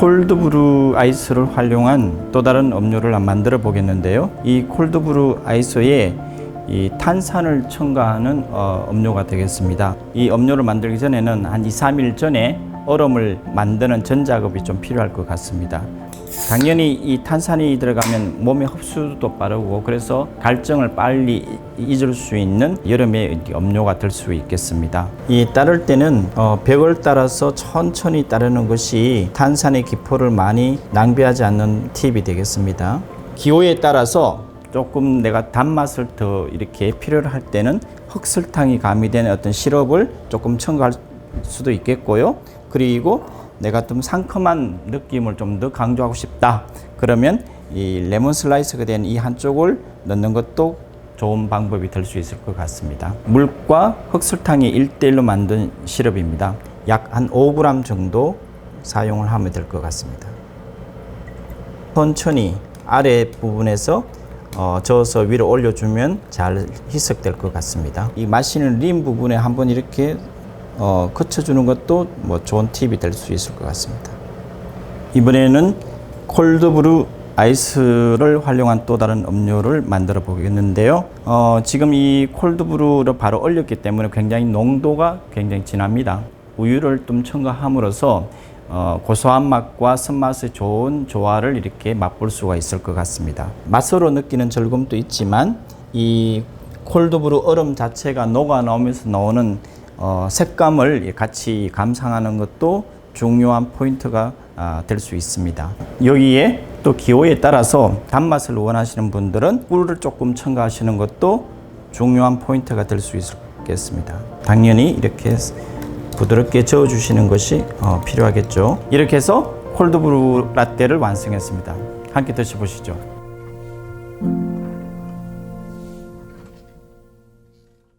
콜드브루 아이스를 활용한 또 다른 음료를 만들어 보겠는데요. 이 콜드브루 아이스에 이 탄산을 첨가하는 어, 음료가 되겠습니다. 이 음료를 만들기 전에는 한 2, 3일 전에 얼음을 만드는 전 작업이 좀 필요할 것 같습니다. 당연히 이 탄산이 들어가면 몸의 흡수도 빠르고 그래서 갈증을 빨리 잊을 수 있는 여름의 음료가 될 수 있겠습니다. 이 따를 때는 어, 벽을 따라서 천천히 따르는 것이 탄산의 기포를 많이 낭비하지 않는 팁이 되겠습니다. 기호에 따라서 조금 내가 단맛을 더 이렇게 필요로 할 때는 흑설탕이 가미된 어떤 시럽을 조금 첨가할 수도 있겠고요. 그리고 내가 좀 상큼한 느낌을 좀 더 강조하고 싶다. 그러면 이 레몬 슬라이스가 된 이 한쪽을 넣는 것도 좋은 방법이 될 수 있을 것 같습니다. 물과 흑설탕이 1대1로 만든 시럽입니다. 약 한 5g 정도 사용을 하면 될 것 같습니다. 천천히 아래 부분에서 어, 저어서 위로 올려주면 잘 희석될 것 같습니다. 이 마시는 림 부분에 한번 이렇게 어, 거쳐주는 것도 뭐 좋은 팁이 될 수 있을 것 같습니다. 이번에는 콜드브루 아이스를 활용한 또 다른 음료를 만들어 보겠는데요. 어, 지금 이 콜드브루를 바로 얼렸기 때문에 굉장히 농도가 굉장히 진합니다. 우유를 좀 첨가함으로써 어, 고소한 맛과 쓴맛의 좋은 조화를 이렇게 맛볼 수가 있을 것 같습니다. 맛으로 느끼는 즐거움도 있지만 이 콜드브루 얼음 자체가 녹아 나오면서 나오는 어, 색감을 같이 감상하는 것도 중요한 포인트가 아, 될수 있습니다. 여기에 또 기호에 따라서 단맛을 원하시는 분들은 꿀을 조금 첨가하시는 것도 중요한 포인트가 될 수 있겠습니다. 당연히 이렇게 부드럽게 저어주시는 것이 어, 필요하겠죠. 이렇게 해서 콜드브루 라떼를 완성했습니다. 함께 드셔보시죠.